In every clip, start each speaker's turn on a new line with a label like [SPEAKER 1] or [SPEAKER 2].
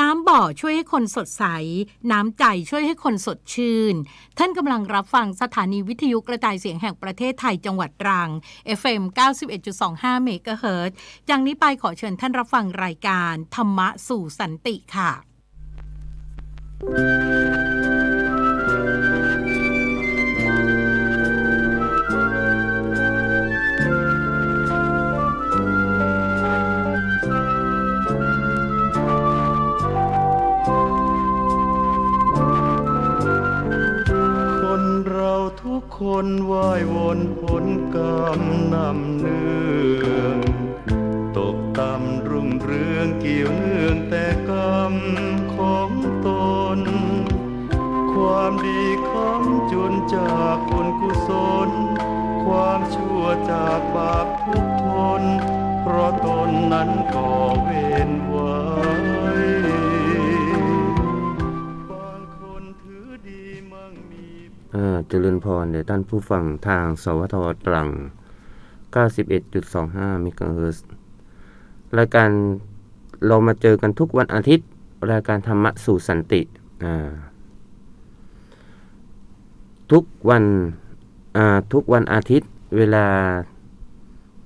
[SPEAKER 1] น้ำบ่อช่วยให้คนสดใส น้ำใจช่วยให้คนสดชื่น ท่านกำลังรับฟังสถานีวิทยุกระจายเสียงแห่งประเทศไทยจังหวัดตรัง FM 91.25 เมกะเฮิรตซ์จากนี้ไปขอเชิญท่านรับฟังรายการ ธรรมะสู่สันติค่ะ
[SPEAKER 2] คนว่ายวนผลกรรมนำเนื่องตกต่ำรุ่งเรืองเกี่ยวเนื่องแต่กรรมของตน ความดีคำจุนจากคนกุศล ความชั่วจากบาปทุกทน เพราะตนนั้นก่อเวรไว้
[SPEAKER 3] เจริญพรเดี๋ยวท่านผู้ฟังทางสวทตรัง 91.25 เมกะเฮิรตซ์รายการเรามาเจอกันทุกวันอาทิตย์ รายการธรรมะสู่สันติ ทุกวันทุกวันอาทิตย์เวลา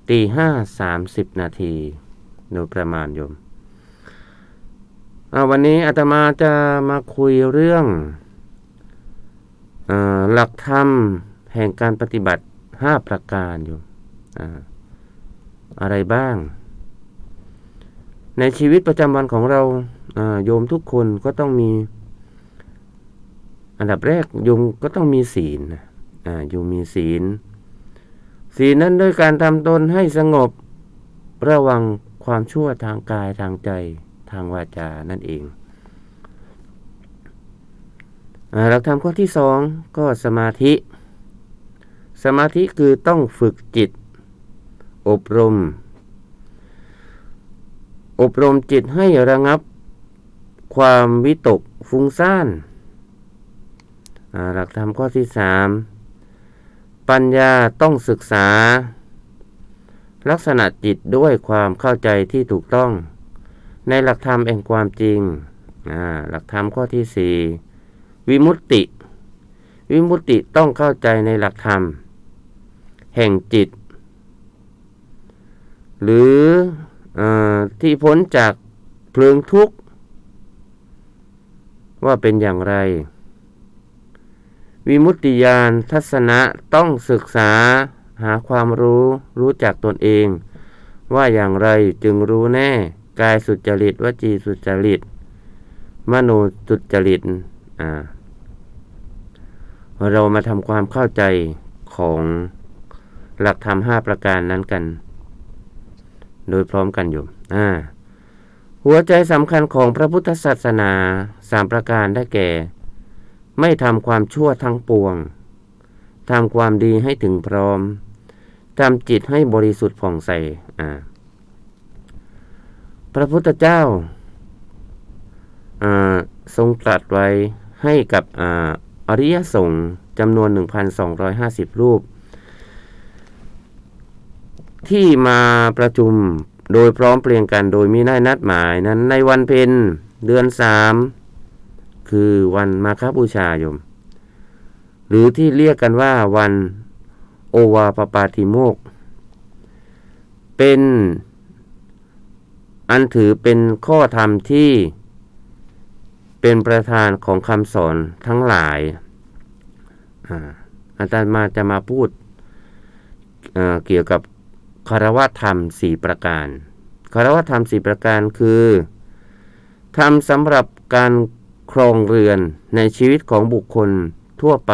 [SPEAKER 3] ตีห้าสามสิบนาทีโดยประมาณโยมวันนี้อาตมาจะมาคุยเรื่อง หลักธรรมแห่งการปฏิบัติ 5 ประการอยู่อ่าอะไรบ้าง ในชีวิตประจำวันของเราโยมทุกคนก็ต้องมี อันดับแรกโยมก็ต้องมีศีลนะอ่าโยมมีศีล ศีลนั้นด้วยการทำตนให้สงบระวังความชั่วทางกายทางใจทางวาจานั่นเอง หลักธรรมข้อที่สองก็สมาธิ สมาธิคือต้องฝึกจิต อบรม อบรมจิตให้ระงับความวิตกฟุ้งซ่านหลักธรรมข้อที่สามปัญญาต้องศึกษา ลักษณะจิตด้วยความเข้าใจที่ถูกต้อง ในหลักธรรมแห่งความจริงหลักธรรมข้อที่สี่ วิมุตติ วิมุตติต้องเข้าใจในหลักธรรม แห่งจิต หรือออที่พ้นจากเพลิงทุกข์ ว่าเป็นอย่างไร วิมุตติญาณทัศนะต้องศึกษาหาความรู้รู้จักตนเอง ว่าอย่างไรจึงรู้แน่ กายสุจริตวจีสุจริต มโนสุจริตอ่า เรามาทำความเข้าใจของหลักธรรมห้าประการนั้นกัน โดยพร้อมกันอยู่อ่าหัวใจสำคัญของพระพุทธศาสนาสามประการได้แก่ ไม่ทำความชั่วทั้งปวงทำความดีให้ถึงพร้อมทำจิตให้บริสุทธิ์ผ่องใสอ่าพระพุทธเจ้าอ่าทรงตรัสไว้ให้กับ อริยสงฆ์จำนวน 1,250 รูป ที่มาประชุมโดยพร้อมเพรียงกันโดยมีได้นัดหมายนั้นในวันเพ็ญเดือนสามคือวันมาคบูชาโยม หรือที่เรียกกันว่าวันโอวาปปาติโมก เป็นอันถือเป็นข้อธรรมที่ เป็นประธานของคำสอนทั้งหลาย อาจารย์มาจะมาพูดเเกี่ยวกับคารวะธรรมสี่ประการคารวะธรรมสี่ประการคือทำสำหรับการครองเรือนในชีวิตของบุคคลทั่วไป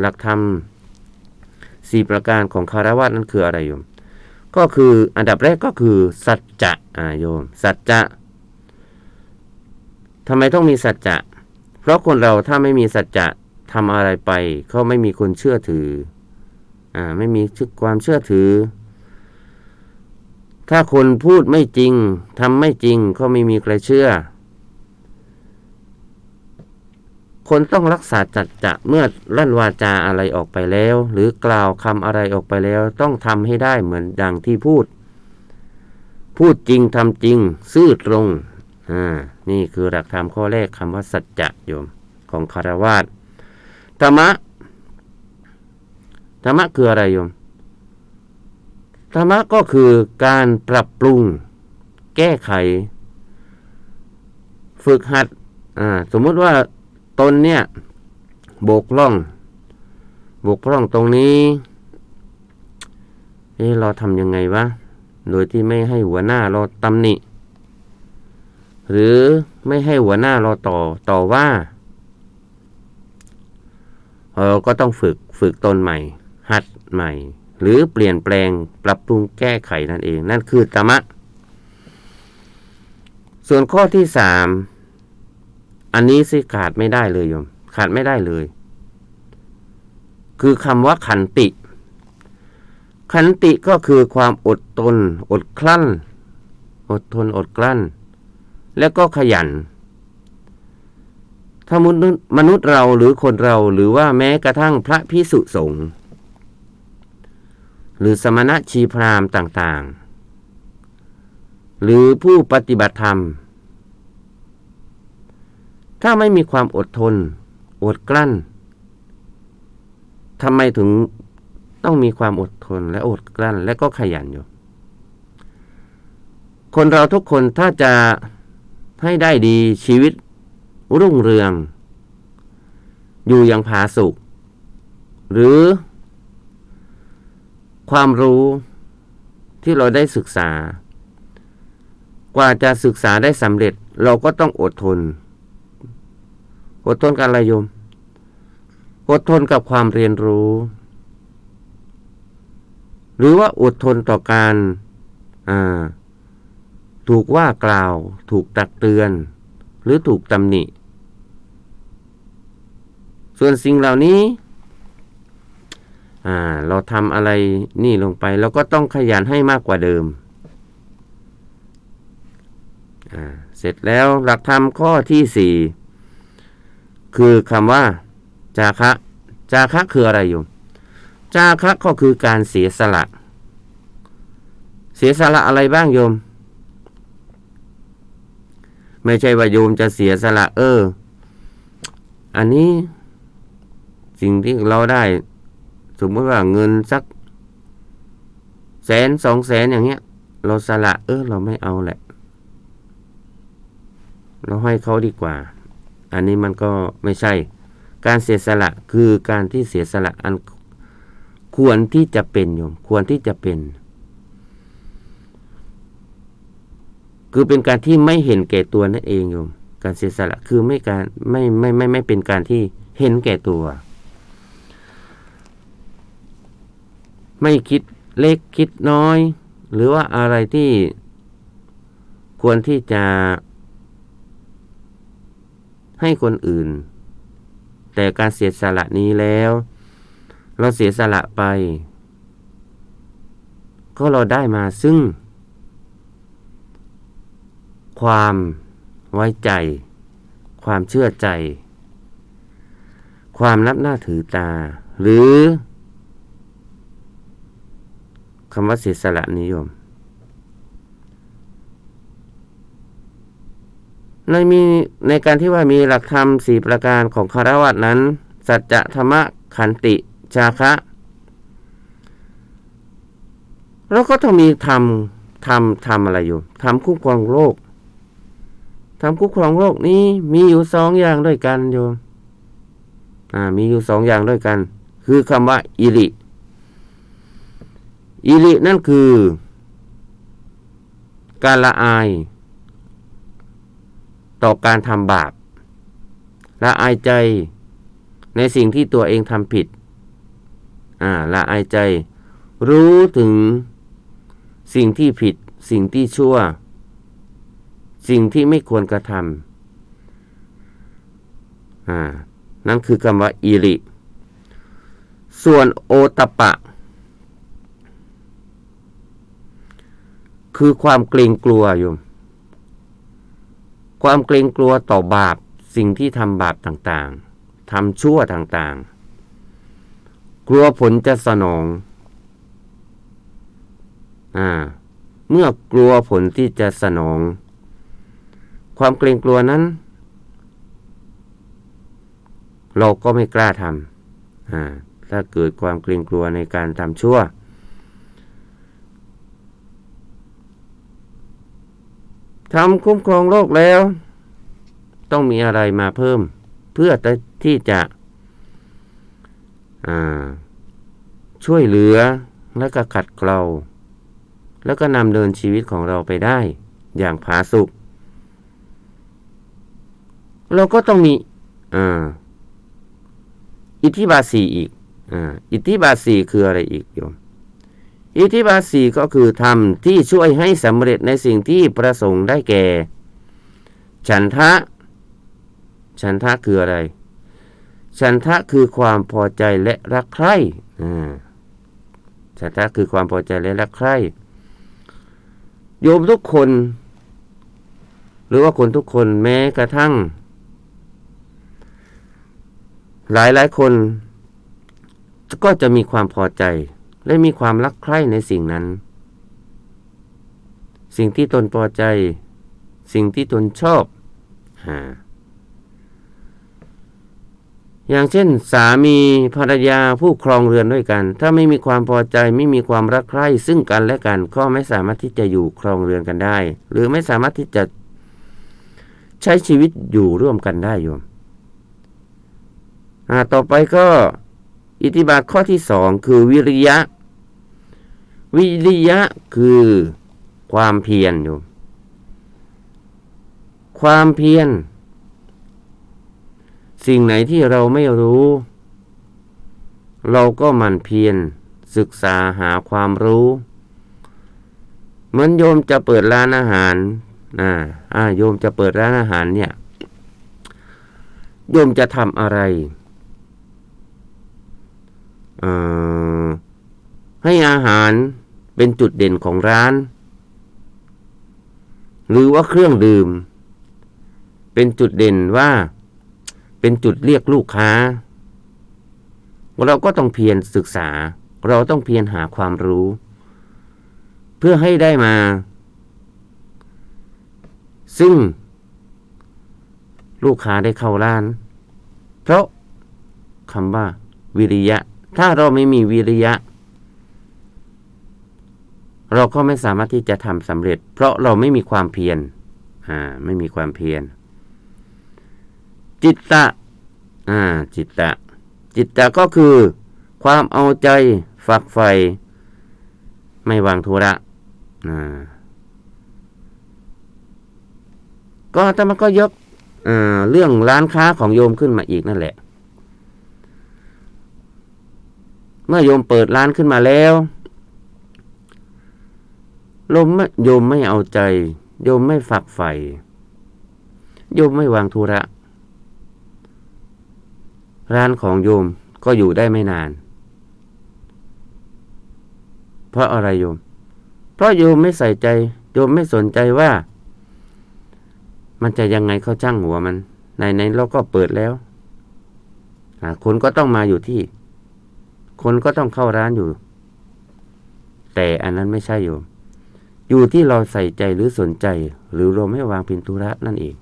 [SPEAKER 3] หลักธรรมสี่ประการของคารวะนั้นคืออะไรโยม ก็คืออันดับแรกก็คือสัจจะโยม สัจจะ ทำไมต้องมีสัจจะ เพราะคนเราถ้าไม่มีสัจจะทำอะไรไปเขาไม่มีคนเชื่อถือ อ่า ไม่มีความเชื่อถือ ถ้าคนพูดไม่จริงทำไม่จริงก็ไม่มีใครเชื่อ คนต้องรักษาจัดจะเมื่อลั่นวาจาอะไรออกไปแล้ว หรือกล่าวคำอะไรออกไปแล้ว ต้องทำให้ได้เหมือนดังที่พูด พูดจริงทำจริง ซื่อตรง อ่านี่คือหลักธรรมข้อแรกคำว่าสัจจะโยมของคารวาสธรรมะธรรมะคืออะไรโยมธรรมะก็คือการปรับปรุง แก้ไข ฝึกหัดอ่าสมมุติว่าตนเนี่ยบกพร่อง บกพร่องตรงนี้เอ๊ะเราทำยังไงวะ โดยที่ไม่ให้หัวหน้าเราตำหนิ หรือไม่ให้หัวหน้าเราต่อต่อว่าเราก็ต้องฝึกฝึกตนใหม่ หัดใหม่ หรือเปลี่ยนแปลงปรับปรุงแก้ไขนั่นเอง นั่นคือธรรมะ ส่วนข้อที่สามอันนี้สิขาดไม่ได้เลยโยม ขาดไม่ได้เลย คือคำว่าขันติ ขันติก็คือความอดทนอดกลั้น อดทนอดกลั้น แล้วก็ขยัน ถ้ามนุษย์มนุษย์เราหรือคนเราหรือว่าแม้กระทั่งพระพิสุสงฆ์หรือสมณะชีพรามต่างๆ หรือผู้ปฏิบัติธรรม ถ้าไม่มีความอดทน อดกลั้นทำไมถึงต้องมีความอดทนและอดกลั้นและก็ขยันอยู่ คนเราทุกคนถ้าจะ ให้ได้ดีชีวิต รุ่งเรือง อยู่อย่างผาสุกหรือ ความรู้ที่เราได้ศึกษา กว่าจะศึกษาได้สำเร็จ เราก็ต้องอดทน อดทนกับอะไรโยม อดทนกับความเรียนรู้ หรือว่าอดทนต่อการอ่า ถูกว่ากล่าว ถูกตักเตือน หรือถูกตำหนิ ส่วนสิ่งเหล่านี้เราทำอะไรนี่ลงไปเราก็ต้องขยันให้มากกว่าเดิม เสร็จแล้วหลักธรรมข้อที่สี่คือคำว่า จาคะ จาคะคืออะไรโยมจาคะก็คือการเสียสละ เสียสละอะไรบ้างโยม ไม่ใช่ว่าโยมจะเสียสละ เออ อันนี้สิ่งที่เราได้ สมมติว่าเงินสักแสนสองแสนอย่างเงี้ย เราสละ เออ เราไม่เอาแหละ เราให้เขาดีกว่า อันนี้มันก็ไม่ใช่ การเสียสละคือการที่เสียสละอันควรที่จะเป็นโยม ควรที่จะเป็น คือเป็นการที่ไม่เห็นแก่ตัวนั่นเองโยม การเสียสละคือไม่การไม่ไม่ไม่ไม่เป็นการที่เห็นแก่ตัว ไม่คิดเล็กคิดน้อย หรือว่าอะไรที่ควรที่จะให้คนอื่น แต่การเสียสละนี้แล้ว เราเสียสละไป ก็เราได้มาซึ่ง ความไว้ใจ ความเชื่อใจ ความนับหน้าถือตา หรือคำว่าเสียสละนิยม ในมีในการที่ว่ามีหลักธรรมสี่ประการของคารวัตนั้น สัจธรรมะขันติชาคะแล้วก็ต้องมีธรรมธรรมธรรมอะไรอยู่ธรรมคุ้มครองโลก ธรรมคุ้มครองโลกนี้มีอยู่สองอย่างด้วยกันโยมอ่ามีอยู่สองอย่างด้วยกัน คือคำว่าอิริอิรินั่นคือ การละอาย ต่อการทำบาปละอายใจในสิ่งที่ตัวเองทำผิด อ่าละอายใจ รู้ถึงสิ่งที่ผิดสิ่งที่ชั่ว สิ่งที่ไม่ควรกระทำอ่านั่นคือคำว่าอิริ ส่วนโอตปะ คือความเกรงกลัวโยมความเกรงกลัวต่อบาปสิ่งที่ทำบาปต่างๆทำชั่วต่างๆ กลัวผลจะสนองอ่าเมื่อกลัวผลที่จะสนอง ความเกรงกลัวนั้น เราก็ไม่กล้าทำถ้าเกิดความเกรงกลัวในการทำชั่ว ทำคุ้มครองโลกแล้ว ต้องมีอะไรมาเพิ่ม เพื่อที่จะช่วยเหลือและก็ขัดเกลาแล้วก็นำเดินชีวิตของเราไปได้ อย่างผาสุก เราก็ต้องมีออิทธิบาทสีอีกออิทธิบาทสีคืออะไรอีกโยมอิทธิบาทสีก็คือทำที่ช่วยให้สำเร็จในสิ่งที่ประสงค์ได้แก่ ฉันทะ ฉันทะคืออะไร ฉันทะคือความพอใจและรักใคร่ฉันทะคือความพอใจและรักใคร่โยมทุกคน หรือว่าคนทุกคนแม้กระทั่ง หลายหลายคน ก็จะมีความพอใจ และมีความรักใคร่ในสิ่งนั้น สิ่งที่ตนพอใจ สิ่งที่ตนชอบอาอย่างเช่น สามีภรรยาผู้ครองเรือนด้วยกัน ถ้าไม่มีความพอใจไม่มีความรักใคร่ซึ่งกันและกัน ก็ไม่สามารถที่จะอยู่ครองเรือนกันได้ หรือไม่สามารถที่จะใช้ชีวิตอยู่ร่วมกันได้โยม อ่าต่อไปก็อิทธิบาทข้อที่สองคือวิริยะ วิริยะคือความเพียรโยมความเพียร สิ่งไหนที่เราไม่รู้ เราก็มันเพียรศึกษาหาความรู้ เหมือนโยมจะเปิดร้านอาหารอ่าอ่าโยมจะเปิดร้านอาหารเนี่ย โยมจะทำอะไร ให้อาหารเป็นจุดเด่นของร้าน หรือว่าเครื่องดื่ม เป็นจุดเด่นว่า เป็นจุดเรียกลูกค้า เราก็ต้องเพียรศึกษา เราต้องเพียรหาความรู้ เพื่อให้ได้มา ซึ่ง ลูกค้าได้เข้าร้าน เพราะคำว่าวิริยะ ถ้าเราไม่มีวิริยะ เราก็ไม่สามารถที่จะทำสำเร็จ เพราะเราไม่มีความเพียรอ่าไม่มีความเพียร จิตตะอ่าจิตตะ จิตตะก็คือ ความเอาใจฝักใฝ่ไม่วางธุระอ่าก็แต่มันก็ยกอ่าเรื่องร้านค้าของโยมขึ้นมาอีกนั่นแหละ เมื่อโยมเปิดร้านขึ้นมาแล้วโยมไม่โยมไม่เอาใจ โยมไม่ฝักใฝ่โยมไม่วางธุระ ร้านของโยมก็อยู่ได้ไม่นาน เพราะอะไรโยม เพราะโยมไม่ใส่ใจ โยมไม่สนใจว่า มันจะยังไงเขาจ้างหัวมัน ในในเราก็เปิดแล้วคนก็ต้องมาอยู่ที่ คนก็ต้องเข้าร้านอยู่ แต่อันนั้นไม่ใช่โยม อยู่ที่เราใส่ใจหรือสนใจ หรือเราไม่วางพินธุระนั่นเอง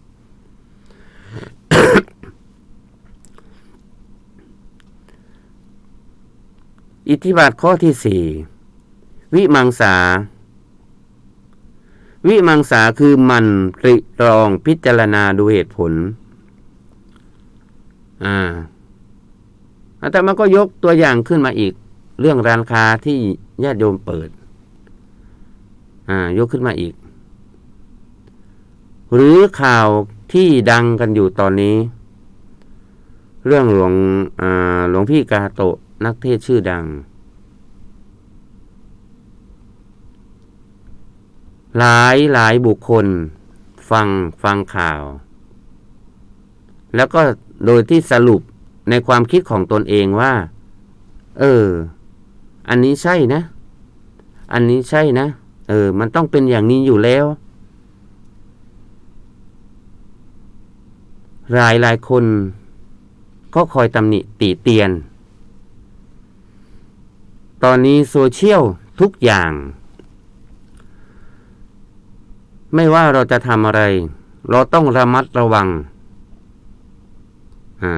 [SPEAKER 3] อิทธิบาทข้อที่สี่วิมังสา วิมังสาคือมันตริตรองพิจารณาดูเหตุผล อ่า อาตมาก็ยกตัวอย่างขึ้นมาอีก เรื่องร้านค้าที่ญาติโยมเปิด อ่ายกขึ้นมาอีก หรือข่าวที่ดังกันอยู่ตอนนี้ เรื่องหลวงอ่าหลวงพี่กาโตะนักเทศชื่อดัง หลายหลายบุคคล ฟังฟังข่าว แล้วก็โดยที่สรุป ในความคิดของตนเองว่า เออ อันนี้ใช่นะ อันนี้ใช่นะ เออ มันต้องเป็นอย่างนี้อยู่แล้ว หลายหลายคน ก็คอยตำหนิตีเตียน ตอนนี้โซเชียลทุกอย่าง ไม่ว่าเราจะทำอะไร เราต้องระมัดระวัง อ่า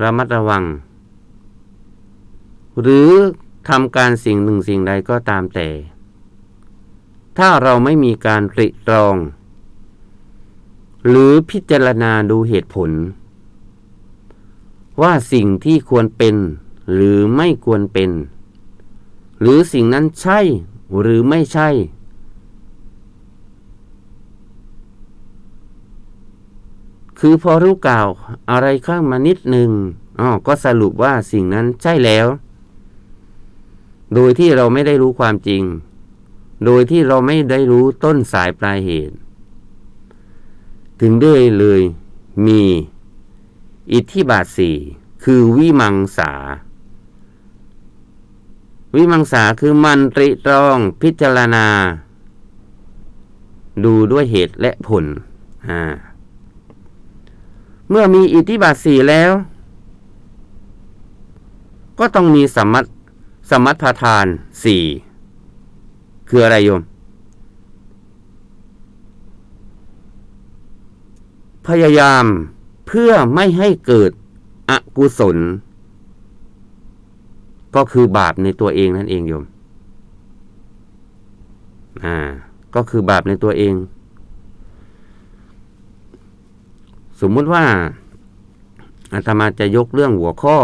[SPEAKER 3] ระมัดระวัง หรือทำการสิ่งหนึ่งสิ่งใดก็ตามแต่ ถ้าเราไม่มีการตริตรอง หรือพิจารณาดูเหตุผล ว่าสิ่งที่ควรเป็น หรือไม่ควรเป็น หรือสิ่งนั้นใช่หรือไม่ใช่ คือพอรู้กล่าวอะไรข้างมานิดหนึ่งอ๋อก็สรุปว่าสิ่งนั้นใช่แล้ว โดยที่เราไม่ได้รู้ความจริง โดยที่เราไม่ได้รู้ต้นสายปลายเหตุ ถึงได้เลยมี อิทธิบาทสี่คือวิมังสา วิมังสาคือมันตริตรองพิจารณา ดูด้วยเหตุและผลอ่า เมื่อมีอิทธิบาทสี่แล้ว ก็ต้องมีสมัตสมัตพทานสี่คืออะไรโยม พยายามเพื่อไม่ให้เกิดอกุศล ก็คือบาปในตัวเองนั่นเองโยม อ่า ก็คือบาปในตัวเอง สมมุติว่าอาตมาจะยกเรื่องหัวข้อ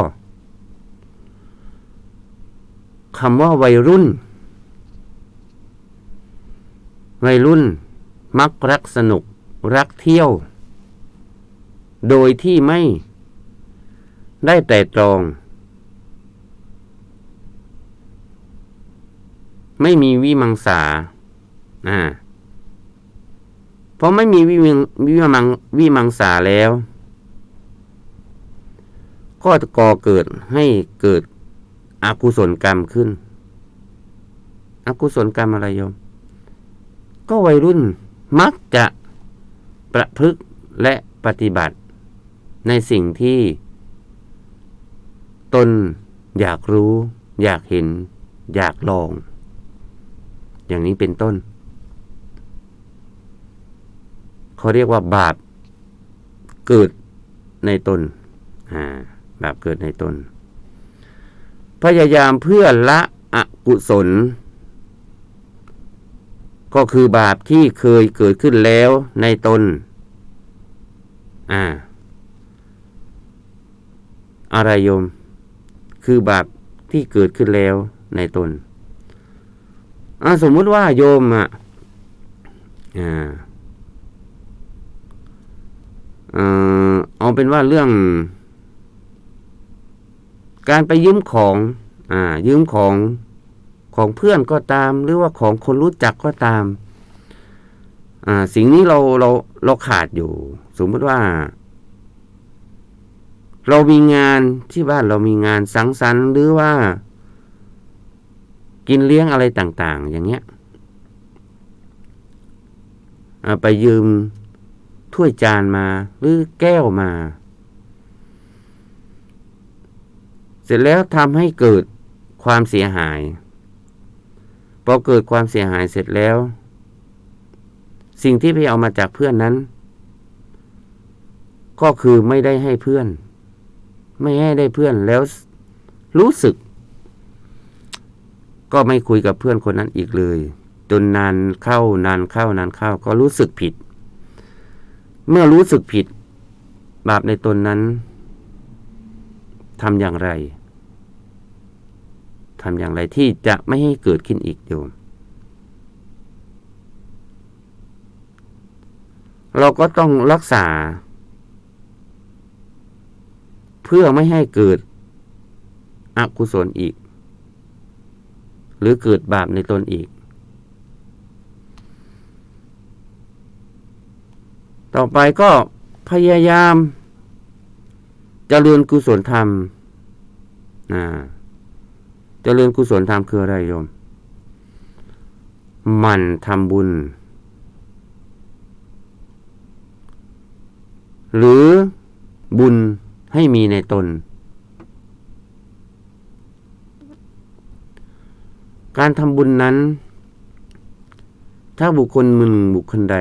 [SPEAKER 3] คำว่าวัยรุ่น วัยรุ่น มักรักสนุก รักเที่ยว โดยที่ไม่ได้แต่ตรอง ไม่มีวิมังสาอ่า เพราะไม่มีวิมังวิมังวิมังสาแล้ว ก็ก่อเกิดให้เกิดอกุศลกรรมขึ้น อกุศลกรรมอะไรโยม ก็วัยรุ่นมักจะประพฤกษและปฏิบัติ ในสิ่งที่ตนอยากรู้ อยากเห็น อยากลอง อย่างนี้เป็นต้น เขาเรียกว่าบาปเกิดในตนบาปเกิดในตน พยายามเพื่อละอกุศล ก็คือบาปที่เคยเกิดขึ้นแล้วในตน อ่า อะไรโยม คือบาปที่เกิดขึ้นแล้วในตน อ่าสมมุติว่าโยมอะ อ่า เอาเป็นว่าเรื่อง การไปยืมของ อ่า ยืมของของเพื่อนก็ตาม หรือว่าของคนรู้จักก็ตาม อ่า สิ่งนี้เราเราเราขาดอยู่ สมมติว่า เรามีงานที่บ้านเรามีงานสังสรรค์หรือว่า กินเลี้ยงอะไรต่าง ๆ อย่างเงี้ยไปยืม ถ้วยจานมา หรือแก้วมา เสร็จแล้วทำให้เกิดความเสียหาย พอเกิดความเสียหายเสร็จแล้ว สิ่งที่ไปเอามาจากเพื่อนนั้น ก็คือไม่ได้ให้เพื่อน ไม่ให้ได้เพื่อนแล้วรู้สึก ก็ไม่คุยกับเพื่อนคนนั้นอีกเลย จนนานเข้านานเข้านานเข้าก็รู้สึกผิด เมื่อรู้สึกผิด บาปในตนนั้นทำอย่างไรทำอย่างไรที่จะไม่ให้เกิดขึ้นอีกโยม เราก็ต้องรักษา เพื่อไม่ให้เกิดอกุศลอีก หรือเกิดบาปในตนอีก ต่อไปก็พยายามจเจริญกุศลธรรมอ่าเจริญกุศลธรรมคืออะไรโยม มันทำบุญ หรือบุญให้มีในตน การทำบุญนั้น ถ้าบุคคลหนึ่งบุคคลใด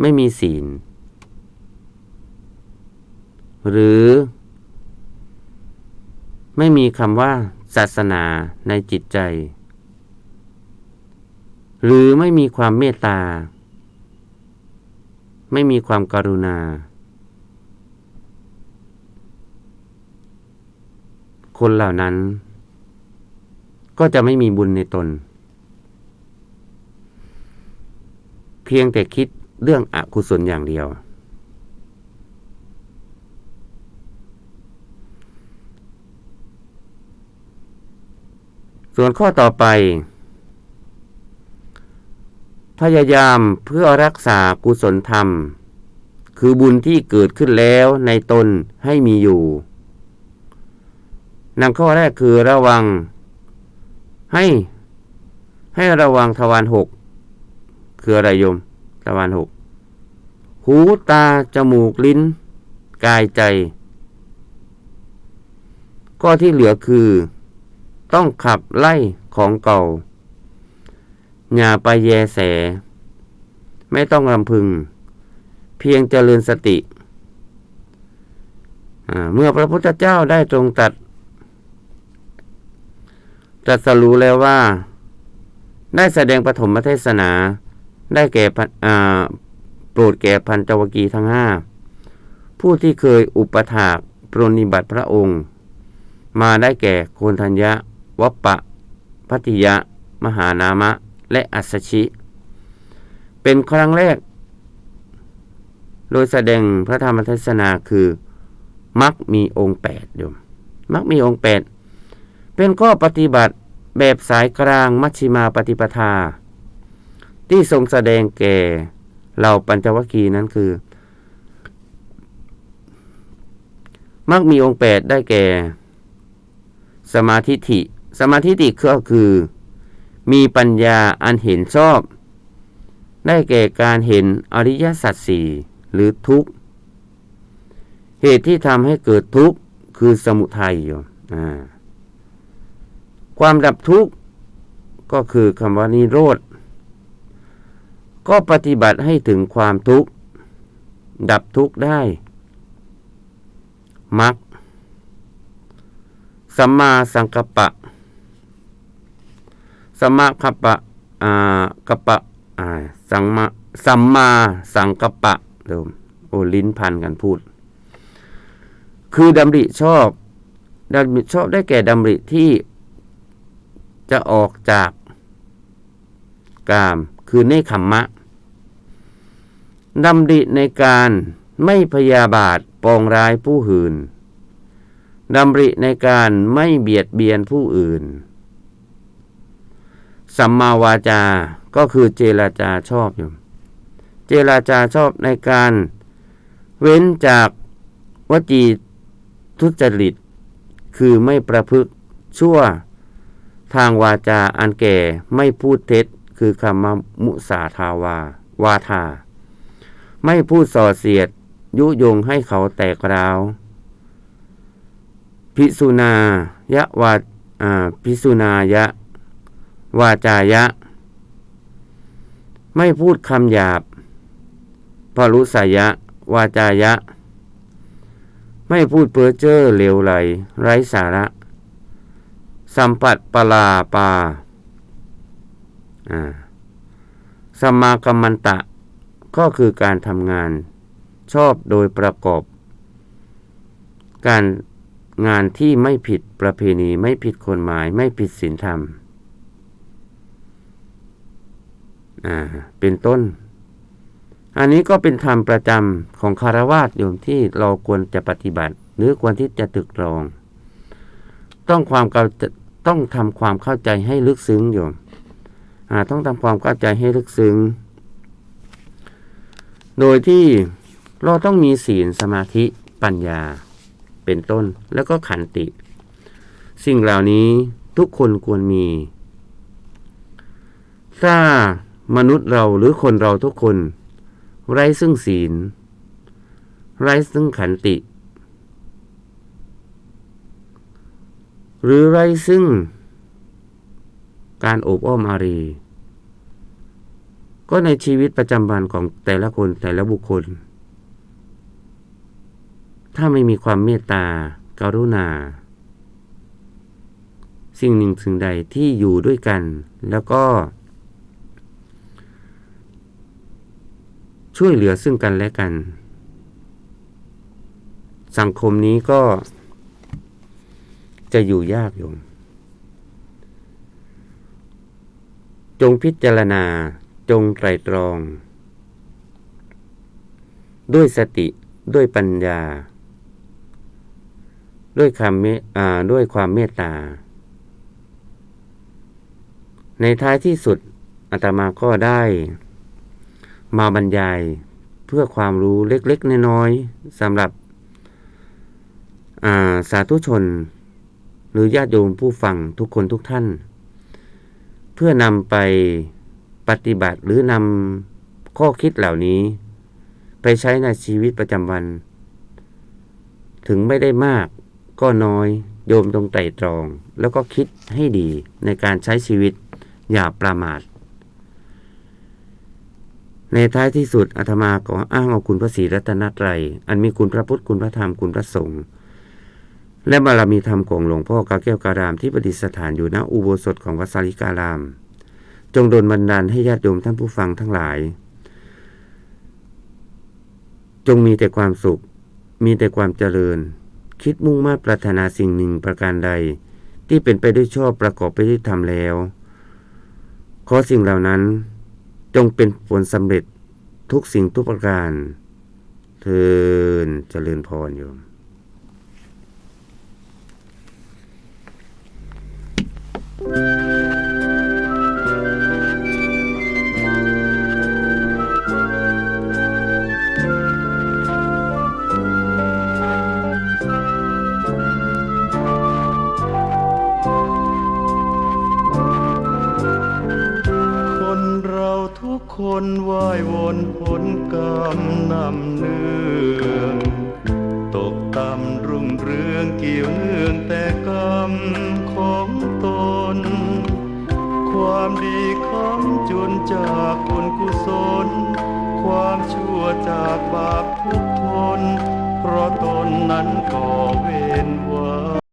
[SPEAKER 3] ไม่มีศีล หรือไม่มีคำว่าศาสนาในจิตใจ หรือไม่มีความเมตตา ไม่มีความกรุณา คนเหล่านั้น ก็จะไม่มีบุญในตน เพียงแต่คิด เรื่องอกุศลอย่างเดียว ส่วนข้อต่อไป พยายามเพื่อรักษากุศลธรรม คือบุญที่เกิดขึ้นแล้วในตนให้มีอยู่นำข้อแรกคือระวัง ให้ให้ระวังทวารหกคืออะไรโยม ทวารหกหูตา จมูกลิ้น กายใจ ก็ที่เหลือคือ ต้องขับไล่ของเก่า อย่าไปแยแส ไม่ต้องรำพึง เพียงเจริญสติ เมื่อพระพุทธเจ้าได้ทรงตัดตรัสรู้แล้วว่า ได้แสดงปฐมเทศนา ได้แก่พันโปรดแก่พันจวกีทั้งห้าผู้ที่เคยอุปถากปรนนิบัติพระองค์ มาได้แก่โคนทัญญะวัปปะพัติยะ มหานามะ และอัสสชิ เป็นครั้งแรก โดยแสดงพระธรรมเทศนาคือมักมีองค์แปดโยมมักมีองค์แปดเป็นข้อปฏิบัติแบบสายกลางมัชชิมาปฏิปทา ที่ทรงแสดงแก่เหล่าปัญจวัคคีย์นั้นคือมักมีองค์แปดได้แก่ สมาธิฐิ สมาธิฐิก็คือ มีปัญญาอันเห็นชอบ ได้แก่การเห็นอริยสัจสี่หรือทุกข์ เหตุที่ทำให้เกิดทุกข์คือสมุทัยโยมอ่ความดับทุกข์ก็คือคำว่านิโรธ ก็ปฏิบัติให้ถึงความทุกข์ ดับทุกข์ได้มักสัมมาสังกัปปะสัมมาคัปปะอ่ากัปปะอ่าสัมมาสัมมาสังกัปปะเดิมโอลิ้นพันกันพูด คือดำริชอบดำริชอบได้แก่ดำริที่จะออกจากกาม คือเนคขมมะดำริในการไม่พยาบาทปองร้ายผู้อื่นดำริในการไม่เบียดเบียนผู้อื่น สัมมาวาจา ก็คือเจรจาชอบอยู่เจรจาชอบในการเว้นจากวจีทุจริต คือไม่ประพฤกชั่วทางวาจาอันแก่ไม่พูดเท็จ คือคำว่ามุสาทาวา วาทา ไม่พูดส่อเสียด ยุยงให้เขาแตกร้าว พิสุนายะวาอ่าพิสุนายะ วาจายะ ไม่พูดคำหยาบพรุสายะ วาจายะ ไม่พูดเพ้อเจ้อเลวไหล ไร้สาระ สัมปัตปลาปา่า สมมากัมมันตะ ก็คือการทำงานชอบโดยประกอบ การงานที่ไม่ผิดประเพณีไม่ผิดกฎหมายไม่ผิดศีลธรรม อ่า เป็นต้น อันนี้ก็เป็นธรรมประจำของคารวาสโยมที่เราควรจะปฏิบัติ หรือควรที่จะตึกตรอง ต้องความต้องทำความเข้าใจให้ลึกซึ้งโยม ต้องทำความเข้าใจให้ลึกซึ้ง โดยที่เราต้องมีศีลสมาธิปัญญาเป็นต้นแล้วก็ขันติ สิ่งเหล่านี้ทุกคนควรมี ถ้ามนุษย์เราหรือคนเราทุกคน ไร้ซึ่งศีล ไร้ซึ่งขันติ หรือไร้ซึ่ง การโอบอ้อมอารี ก็ในชีวิตประจำวันของแต่ละคนแต่ละบุคคล ถ้าไม่มีความเมตตาการุณา สิ่งหนึ่งสิ่งใดที่อยู่ด้วยกัน แล้วก็ ช่วยเหลือซึ่งกันและกัน สังคมนี้ก็จะอยู่ยากโยม จงพิจารณาจงไตรตรอง ด้วยสติด้วยปัญญา ด้วยความเมด้วยความเมตตา ในท้ายที่สุดอาตมาก็ได้ มาบรรยายเพื่อความรู้เล็กๆน้อยๆสำหรับาสาธุชน หรือญาติโยมผู้ฟังทุกคนทุกท่าน พื่อนำไปปฏิบัติหรือนำข้อคิดเหล่านี้ ไปใช้ในชีวิตประจำวัน ถึงไม่ได้มากก็น้อยโยมตรงไตรตรอง แล้วก็คิดให้ดีในการใช้ชีวิตอย่าประมาท ในท้ายที่สุดอาตมาขออ้างเอาคุณพระศรีรัตนตรัย อันมีคุณพระพุทธคุณพระธรรมคุณพระสงฆ์ และบารมีธรรมของหลวงพ่อกาแก้วการาม ที่ประดิษฐานอยู่ณอุโบสถของวัดสาริการาม จงโดนบันดาลให้ญาติโยมท่านผู้ฟังทั้งหลาย จงมีแต่ความสุข มีแต่ความเจริญ คิดมุ่งมา่ปรารถนาสิ่งหนึ่งประการใด ที่เป็นไปด้วยชอบประกอบไปด้วยธรรมแล้ว ขอสิ่งเหล่านั้นจงเป็นผลสำเร็จทุกสิ่งทุกประการเทินเจริญพรโยม